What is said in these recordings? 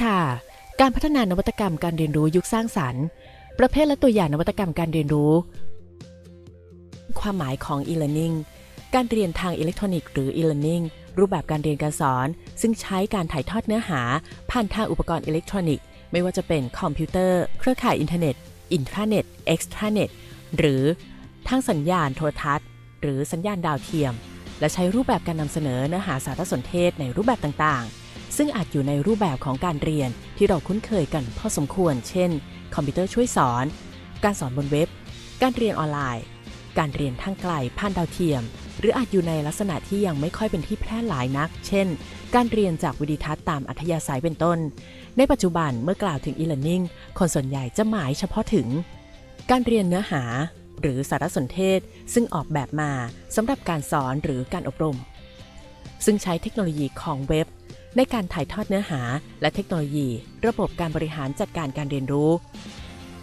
ชา การพัฒนานวัตกรรมการเรียนรู้ยุคสร้างสรรค์ ประเภทและตัวอย่างนวัตกรรมการเรียนรู้ ความหมายของ e-learning การเรียนทางอิเล็กทรอนิกส์หรือ e-learning รูปแบบการเรียนการสอน ซึ่งใช้การถ่ายทอดเนื้อหา ผ่านทางอุปกรณ์อิเล็กทรอนิกส์ ไม่ว่าจะเป็นคอมพิวเตอร์ เครือข่ายอินเทอร์เน็ต อินทราเน็ต เอ็กซ์ทราเน็ต หรือทางสัญญาณโทรทัศน์ หรือสัญญาณดาวเทียม และใช้รูปแบบการนำเสนอเนื้อหาสารสนเทศในรูปแบบต่างๆ ซึ่งอาจอยู่ในรูปแบบของการเรียนที่เราคุ้นเคยกันพอสมควร เช่น คอมพิวเตอร์ช่วยสอน การสอนบนเว็บ การเรียนออนไลน์ การเรียนทางไกลผ่านดาวเทียม หรืออาจอยู่ในลักษณะที่ยังไม่ค่อยเป็นที่แพร่หลายนัก เช่น การเรียนจากวิดีทัศน์ตามอัธยาศัยเป็นต้น ในปัจจุบันเมื่อกล่าวถึง e-learning คนส่วนใหญ่จะหมายเฉพาะถึง การเรียนเนื้อหา หรือสารสนเทศ ซึ่งออกแบบมาสำหรับการสอนหรือการอบรม ซึ่งใช้เทคโนโลยีของเว็บ ในการถ่ายทอดเนื้อหา และเทคโนโลยี ระบบการบริหารจัดการการเรียนรู้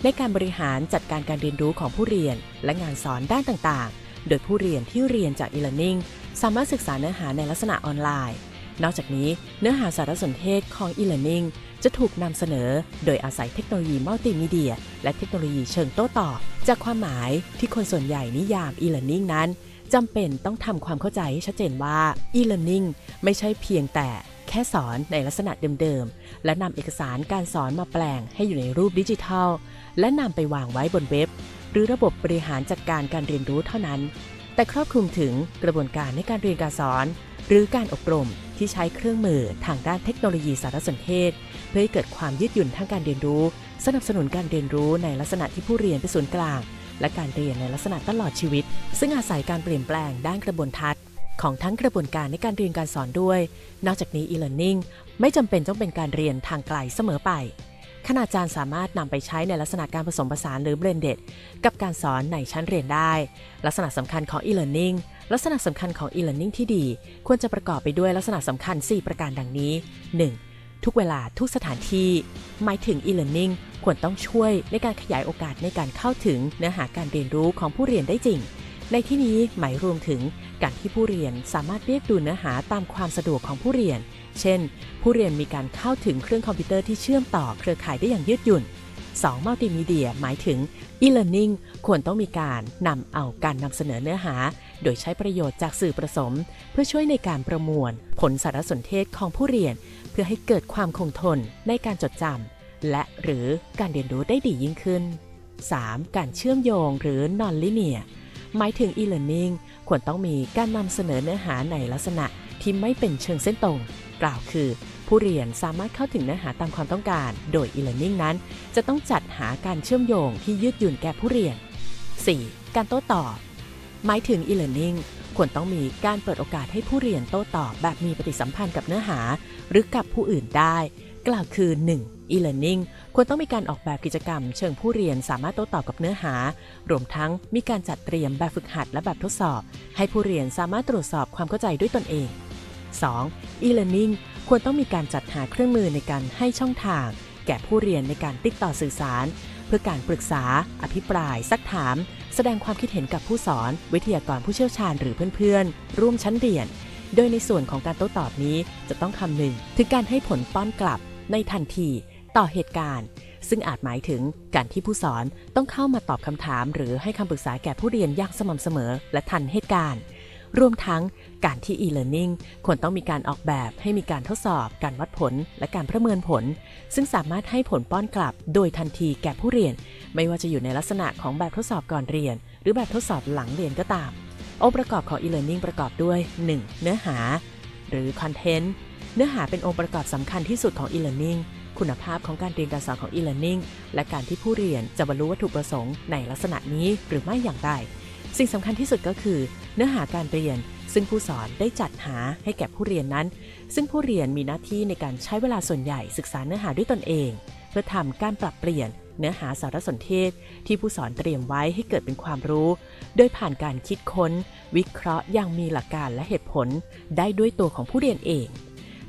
ในการบริหารจัดการการเรียนรู้ของผู้เรียน และงานสอนด้านต่างๆ โดยผู้เรียนที่เรียนจาก e-learning สามารถศึกษาเนื้อหาในลักษณะออนไลน์ นอกจากนี้เนื้อหาสารสนเทศของ e-learning จะถูกนำเสนอ โดยอาศัยเทคโนโลยีมัลติมีเดีย และเทคโนโลยีเชิงโต้ตอบ จากความหมายที่คนส่วนใหญ่นิยาม e-learning นั้นจำเป็นต้องทำความเข้าใจให้ชัดเจนว่า e-learning ไม่ใช่เพียงแต่ ค่สอนในลักษณะเดิมๆ และนำเอกสารการสอนมาแปลงให้อยู่ในรูปดิจิทัล และนำไปวางไว้บนเว็บ หรือระบบบริหารจัดการการเรียนรู้เท่านั้น แต่ครอบคลุมถึงกระบวนการในการเรียนการสอน หรือการอบรมที่ใช้เครื่องมือทางด้านเทคโนโลยีสารสนเทศ เพื่อให้เกิดความยืดหยุ่นทางการเรียนรู้ สนับสนุนการเรียนรู้ในลักษณะที่ผู้เรียนเป็นศูนย์กลาง และการเรียนในลักษณะตลอดชีวิต ซึ่งอาศัยการเปลี่ยนแปลงด้านกระบวนทัศน์ ของทั้งกระบวนการในการเรียนการสอนด้วย นอกจากนี้ e-learning ไม่จำเป็นต้องเป็นการเรียนทางไกลเสมอไปคณาจารย์สามารถนำไปใช้ในลักษณะการผสมผสานหรือ blended กับการสอนในชั้นเรียนได้ ลักษณะสำคัญของ e-learning ลักษณะสำคัญของ e-learning ที่ดี ควรจะประกอบไปด้วยลักษณะสำคัญ 4 ประการดังนี้ 1. ทุกเวลาทุกสถานที่ หมายถึง e-learning ควรต้องช่วยในการขยายโอกาสในการเข้าถึงเนื้อหาการเรียนรู้ของผู้เรียนได้จริง ในที่นี้หมายรวมถึงการที่ผู้เรียนสามารถเรียกดูเนื้อหาตามความสะดวกของผู้เรียน เช่น ผู้เรียนมีการเข้าถึงเครื่องคอมพิวเตอร์ที่เชื่อมต่อเครือข่ายได้อย่างยืดหยุ่น 2. มัลติมีเดียหมายถึง e-learning ควรต้องมีการนำเอาการนำเสนอเนื้อหา โดยใช้ประโยชน์จากสื่อผสม เพื่อช่วยในการประมวล ผลสารสนเทศของผู้เรียน เพื่อให้เกิดความคงทนในการจดจำและหรือการเรียนรู้ได้ดียิ่งขึ้น 3. การเชื่อมโยงหรือ non-linear หมายถึง e-learning ควรต้องมีการนำเสนอเนื้อหาในลักษณะที่ไม่เป็นเชิงเส้นตรง กล่าวคือ ผู้เรียนสามารถเข้าถึงเนื้อหาตามความต้องการ โดย e-learning นั้น จะต้องจัดหาการเชื่อมโยงที่ยืดหยุ่นแก่ผู้เรียน 4. การโต้ตอบ หมายถึง e-learning ควรต้องมีการเปิดโอกาสให้ผู้เรียนโต้ตอบแบบมีปฏิสัมพันธ์กับเนื้อหา หรือกับผู้อื่นได้ กล่าวคือ 1. e-learning ควรต้องมีการออกแบบกิจกรรม เชิงผู้เรียนสามารถโต้ตอบกับเนื้อหา รวมทั้งมีการจัดเตรียมแบบฝึกหัดและแบบทดสอบ ให้ผู้เรียนสามารถตรวจสอบความเข้าใจด้วยตนเอง 2. e-learning ควรต้องมีการจัดหาเครื่องมือในการให้ช่องทาง แก่ผู้เรียนในการติดต่อสื่อสาร เพื่อการปรึกษา อภิปราย ซักถาม แสดงความคิดเห็นกับผู้สอน วิทยากรผู้เชี่ยวชาญหรือเพื่อนๆ ร่วมชั้นเรียน โดยในส่วนของการโต้ตอบนี้จะต้องคำนึงถึงการให้ผลป้อนกลับ ในทันทีต่อเหตุการณ์ ซึ่งอาจหมายถึงการที่ผู้สอนต้องเข้ามาตอบคำถาม หรือให้คำปรึกษาแก่ผู้เรียนอย่างสม่ำเสมอ และทันเหตุการณ์ รวมทั้งการที่ e-learning ควรต้องมีการออกแบบให้มีการทดสอบ การวัดผล และการประเมินผล ซึ่งสามารถให้ผลป้อนกลับ โดยทันทีแก่ผู้เรียน ไม่ว่าจะอยู่ในลักษณะของแบบทดสอบก่อนเรียน หรือแบบทดสอบหลังเรียนก็ตามองค์ประกอบของ e-learning ประกอบด้วย 1. เนื้อหา หรือ content เนื้อหาเป็นองค์ประกอบสำคัญที่สุดของ e-learning คุณภาพของการเรียนการสอนของ e-learning และการที่ผู้เรียนจะบรรลุวัตถุประสงค์ในลักษณะนี้หรือไม่อย่างไร สิ่งสำคัญที่สุดก็คือ เนื้อหาการเรียน ซึ่งผู้สอนได้จัดหาให้แก่ผู้เรียนนั้น ซึ่งผู้เรียนมีหน้าที่ในการใช้เวลาส่วนใหญ่ศึกษาเนื้อหาด้วยตนเอง เพื่อทำการปรับเปลี่ยนเนื้อหาสารสนเทศ ที่ผู้สอนเตรียมไว้ให้เกิดเป็นความรู้ โดยผ่านการคิดค้น วิเคราะห์อย่างมีหลักการและเหตุผล ได้ด้วยตัวของผู้เรียนเอง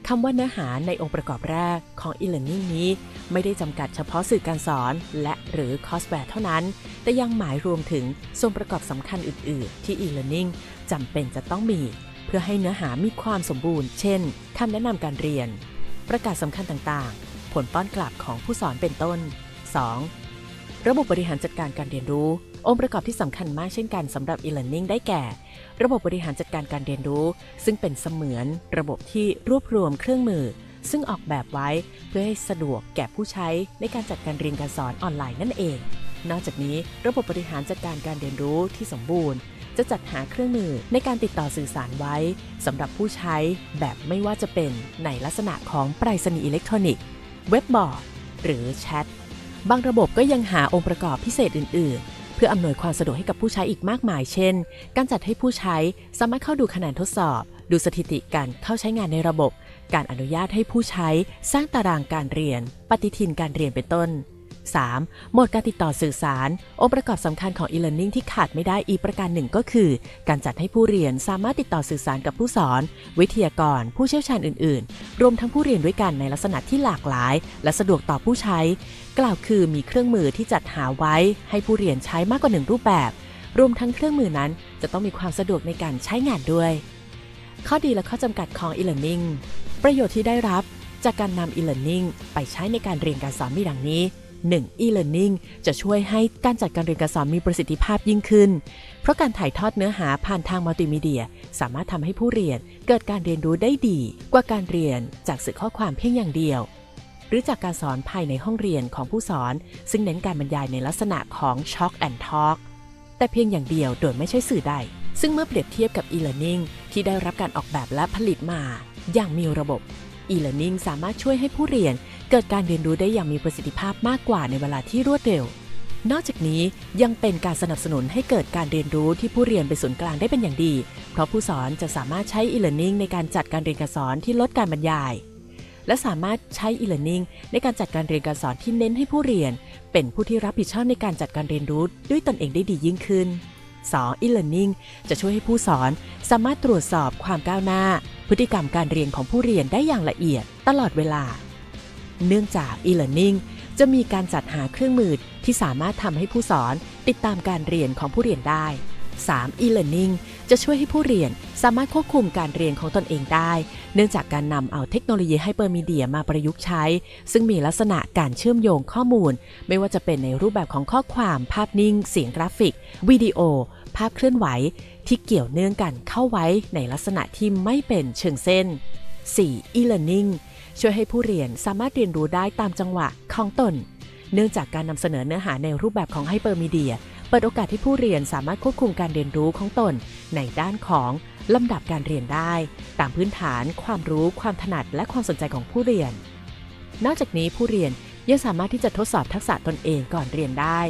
คำว่าเนื้อหาในองค์ประกอบแรกของ e-learning นี้ ไม่ได้จำกัดเฉพาะสื่อการสอน และหรือคอร์สแวร์เท่านั้น แต่ยังหมายรวมถึงส่วนประกอบสำคัญอื่น ๆ ที่ e-learning จำเป็นจะต้องมี เพื่อให้เนื้อหามีความสมบูรณ์ เช่นคำแนะนำการเรียน ประกาศสำคัญต่าง ๆผผลป้อนกลับของผู้สอนเป็นต้น 2. ระบบบริหารจัดการการเรียนรู้ องค์ประกอบที่สำคัญมากเช่นกันสำหรับ e-learning ได้แก่ ระบบบริหารจัดการการเรียนรู้ ซึ่งเป็นเสมือนระบบที่รวบรวมเครื่องมือ ซึ่งออกแบบไว้เพื่อให้สะดวกแก่ผู้ใช้ในการจัดการเรียนการสอนออนไลน์นั่นเอง นอกจากนี้ระบบบริหารจัดการการเรียนรู้ที่สมบูรณ์ จะจัดหาเครื่องมือในการติดต่อสื่อสารไว้สำหรับผู้ใช้แบบไม่ว่าจะเป็นในลักษณะของไปรษณีย์อิเล็กทรอนิกส์ เว็บบอร์ด หรือแชท บางระบบก็ยังหาองค์ประกอบพิเศษอื่น ๆ เพื่ออำนวยความสะดวกให้กับผู้ใช้อีกมากมาย เช่น การจัดให้ผู้ใช้สามารถเข้าดูคะแนนทดสอบ ดูสถิติการเข้าใช้งานในระบบ การอนุญาตให้ผู้ใช้สร้างตารางการเรียน ปฏิทินการเรียนเป็นต้น 3. โหมดการติดต่อสื่อสาร องค์ประกอบสำคัญของ e-learning ที่ขาดไม่ได้อีกประการหนึ่งก็คือ การจัดให้ผู้เรียนสามารถติดต่อสื่อสารกับผู้สอน วิทยากร ผู้เชี่ยวชาญอื่น ๆ รวมทั้งผู้เรียนด้วยกันในลักษณะที่หลากหลาย และสะดวกต่อผู้ใช้ กล่าวคือมีเครื่องมือที่จัดหาไว้ ให้ผู้เรียนใช้มากกว่าหนึ่งรูปแบบ รวมทั้งเครื่องมือนั้น จะต้องมีความสะดวกในการใช้งานด้วย ข้อดีและข้อจำกัดของ e-learning ประโยชน์ที่ได้รับจากการนำ e-learning ไปใช้ในการเรียนการสอนมีดังนี้ 1. e-learning จะช่วยให้การจัดการเรียนการสอนมีประสิทธิภาพยิ่งขึ้น เพราะการถ่ายทอดเนื้อหาผ่านทางมัลติมีเดีย สามารถทำให้ผู้เรียนเกิดการเรียนรู้ได้ดี กว่าการเรียนจากสื่อข้อความเพียงอย่างเดียว หรือจากการสอนภายในห้องเรียนของผู้สอน ซึ่งเน้นการบรรยายในลักษณะของ Chalk and Talk แต่เพียงอย่างเดียวโดยไม่ใช่สื่อใด ซึ่งเมื่อเปรียบเทียบกับ e-learning ที่ได้รับการออกแบบและผลิตมา อย่างมีระบบ e-learning สามารถช่วยให้ผู้เรียน เกิดการเรียนรู้ได้อย่างมีประสิทธิภาพมากกว่าในเวลาที่รวดเร็ว นอกจากนี้ยังเป็นการสนับสนุนให้เกิดการเรียนรู้ที่ผู้เรียนเป็นศูนย์กลางได้เป็นอย่างดี เพราะผู้สอนจะสามารถใช้ e-learning ในการจัดการเรียนการสอนที่ลดการบรรยาย และสามารถใช้ e-learning ในการจัดการเรียนการสอนที่เน้นให้ผู้เรียน เป็นผู้ที่รับผิดชอบในการจัดการเรียนรู้ด้วยตนเองได้ดียิ่งขึ้น 2. e-learning จะช่วยให้ผู้สอนสามารถตรวจสอบความก้าวหน้า พฤติกรรมการเรียนของผู้เรียนได้อย่างละเอียดตลอดเวลา เนื่องจาก e-learning จะมีการจัดหาเครื่องมือที่สามารถทำให้ผู้สอนติดตามการเรียนของผู้เรียนได้ 3. e-learning จะช่วยให้ผู้เรียนสามารถควบคุมการเรียนของตนเองได้ เนื่องจากการนำเอาเทคโนโลยีไฮเปอร์มีเดียมาประยุกต์ใช้ ซึ่งมีลักษณะการเชื่อมโยงข้อมูล ไม่ว่าจะเป็นในรูปแบบของข้อความ ภาพนิ่ง เสียงกราฟิก วิดีโอ ภาพเคลื่อนไหว ที่เกี่ยวเนื่องกันเข้าไว้ในลักษณะที่ไม่เป็นเชิงเส้น 4. e-learning ช่วยให้ผู้เรียนสามารถเรียนรู้ได้ตามจังหวะของตน เนื่องจากการนำเสนอเนื้อหาในรูปแบบของไฮเปอร์มีเดีย เปิดโอกาสให้ผู้เรียนสามารถควบคุมการเรียนรู้ของตน ในด้านของลำดับการเรียนได้ ตามพื้นฐาน ความรู้ ความถนัด และความสนใจของผู้เรียน นอกจากนี้ผู้เรียนยังสามารถที่จะทดสอบทักษะตนเองก่อนเรียนได้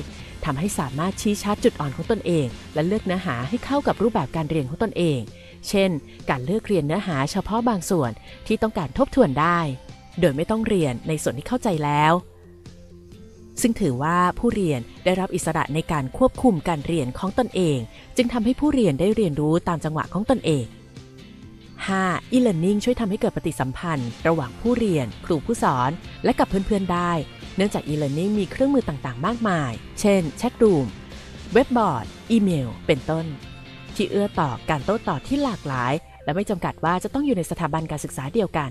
ทำให้สามารถชี้ชัดจุดอ่อนของตนเอง และเลือกเนื้อหาให้เข้ากับรูปแบบการเรียนของตนเอง เช่น การเลือกเรียนเนื้อหาเฉพาะบางส่วนที่ต้องการทบทวนได้ โดยไม่ต้องเรียนในส่วนที่เข้าใจแล้ว ซึ่งถือว่าผู้เรียนได้รับอิสระในการควบคุมการเรียนของตนเอง จึงทำให้ผู้เรียนได้เรียนรู้ตามจังหวะของตนเอง 5. e-learning ช่วยทำให้เกิดปฏิสัมพันธ์ ระหว่างผู้เรียน ครูผู้สอน และกับเพื่อนๆได้ เนื่องจาก e-learning มีเครื่องมือต่างๆ มากมาย เช่น แชทรูม เว็บบอร์ด อีเมล เป็นต้น ที่เอื้อต่อการโต้ตอบที่หลากหลาย และไม่จำกัดว่าจะต้องอยู่ในสถาบันการศึกษาเดียวกัน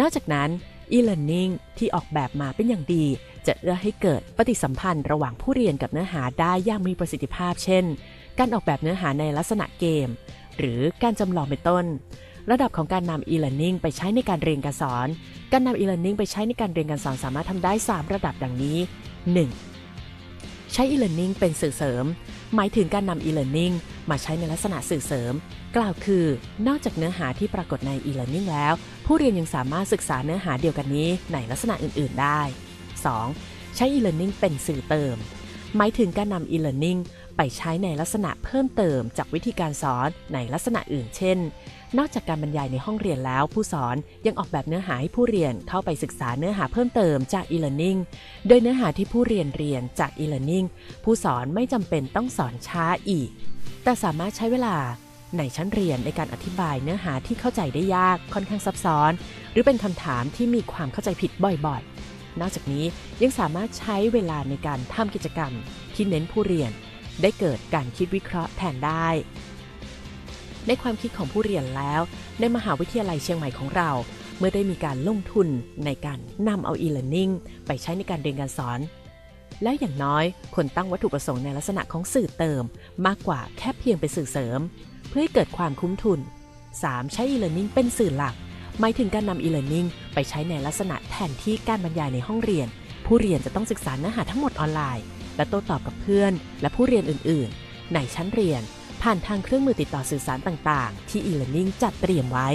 นอกจากนั้น e-learning ที่ออกแบบมาเป็นอย่างดี จะเอื้อให้เกิดปฏิสัมพันธ์ระหว่างผู้เรียนกับเนื้อหาได้อย่างมีประสิทธิภาพ เช่น การออกแบบเนื้อหาในลักษณะเกม หรือการจำลองเป็นต้น ระดับของการนำ e-learning ไปใช้ในการเรียนการสอน การนำ e-learning ไปใช้ในการเรียนการสอนสามารถทำได้ 3 ระดับดังนี้ 1. ใช้ e-learning เป็นสื่อเสริม หมายถึงการนำ e-learning มาใช้ในลักษณะสื่อเสริม กล่าวคือ นอกจากเนื้อหาที่ปรากฏใน e-learning แล้ว ผู้เรียนยังสามารถศึกษาเนื้อหาเดียวกันนี้ในลักษณะอื่น ๆ ได้ 2. ใช้ e-learning เป็นสื่อเติม หมายถึงการนำ e-learning ไปใช้ในลักษณะเพิ่มเติมจากวิธีการสอนในลักษณะอื่น เช่น นอกจากการบรรยายในห้องเรียนแล้ว ผู้สอนยังออกแบบเนื้อหาให้ผู้เรียนเข้าไปศึกษาเนื้อหาเพิ่มเติมจาก e-learning โดยเนื้อหาที่ผู้เรียนเรียนจาก e-learning ผู้สอนไม่จำเป็นต้องสอนช้าอีก แต่สามารถใช้เวลาในชั้นเรียนในการอธิบายเนื้อหาที่เข้าใจได้ยากค่อนข้างซับซ้อน หรือเป็นคำถามที่มีความเข้าใจผิดบ่อยๆ นอกจากนี้ยังสามารถใช้เวลาในการทำกิจกรรม ที่เน้นผู้เรียน ได้เกิดการคิดวิเคราะห์แทนได้ ในความคิดของผู้เรียนแล้ว ในมหาวิทยาลัยเชียงใหม่ของเรา เมื่อได้มีการลงทุนในการนำเอา e-learning ไปใช้ในการเรียนการสอน และอย่างน้อยควรตั้งวัตถุประสงค์ในลักษณะของสื่อเติม มากกว่าแค่เพียงเป็นสื่อเสริม เพื่อให้เกิดความคุ้มทุน 3. ใช้ e-learning เป็นสื่อหลักหมายถึงการนำ e-learning ไปใช้ในลักษณะแทนที่การบรรยายในห้องเรียน ผู้เรียนจะต้องศึกษาเนื้อหาทั้งหมดออนไลน์ และโต้ตอบกับเพื่อน และผู้เรียนอื่นๆ ในชั้นเรียน ผ่านทางเครื่องมือติดต่อสื่อสารต่างๆ ที่ e-learning จัดเตรียมไว้